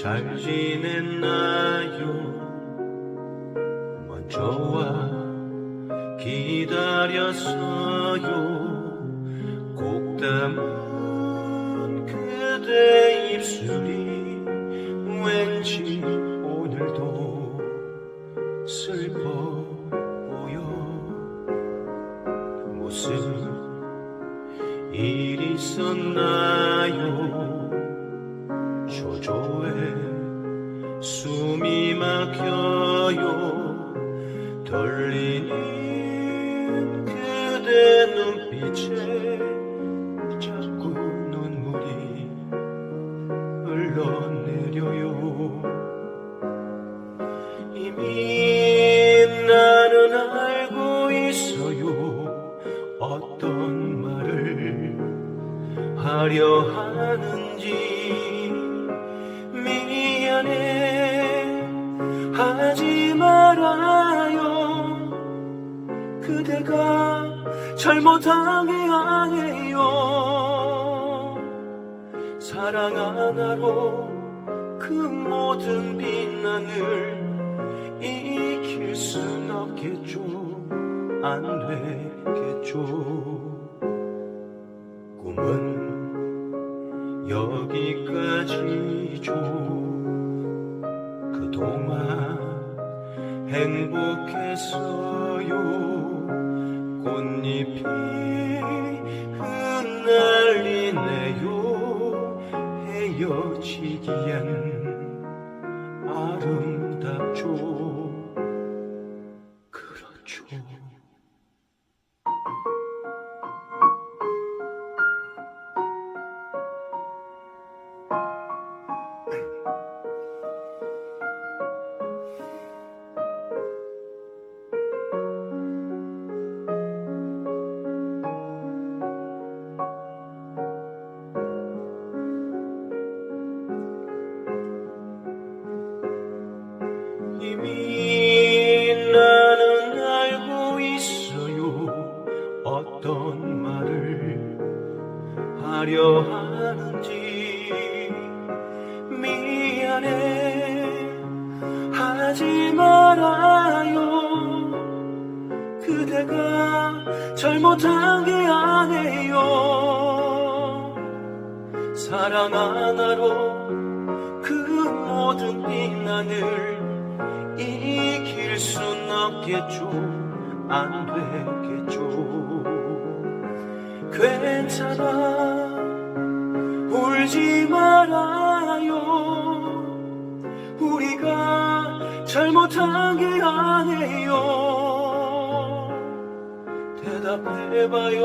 잘 지냈나요? 먼저 와 기다렸어요. 꼭 담은 그대 입술이 왠지 오늘도 슬퍼 보여. 무슨 일 있었나요 막혀요 떨리는 그대 눈빛에 자꾸 눈물이 흘러내려요. 이미 나는 알고 있어요. 어떤 말을 하려 하는지 미안해 말아요 그대가 잘못한 게 아니에요. 사랑 하나로 그 모든 빛나늘 익힐 순 없겠죠. 안 되겠죠. 꿈은 여기까지죠. 그동안 행복했어요. 꽃잎이 이미 나는 알고 있어요. 어떤 말을 하려 하는지 미안해. 하지 말아요. 그대가 잘못한 게 아니에요. 사랑 하나로 그 모든 빛나늘 이길 순 없겠죠. 안 되겠죠. 괜찮아. 울지 말아요. 우리가 잘못한 게 아니에요. 대답해봐요.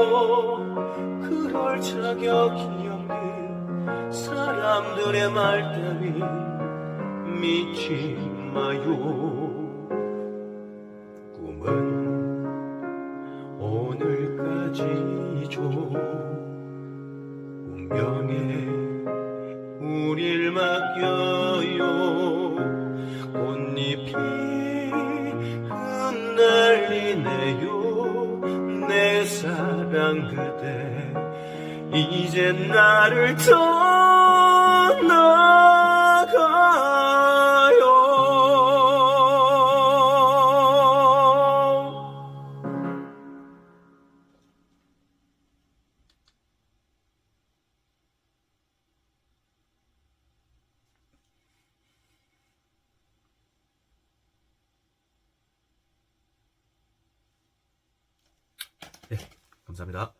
그럴 자격이 없는 사람들의 말 따위 믿지 마요. 꿈은 오늘까지죠 운명에 우릴 맡겨요. 꽃잎이 흩날리네요. 내 사랑 그대 이제 나를 떠 네, 감사합니다.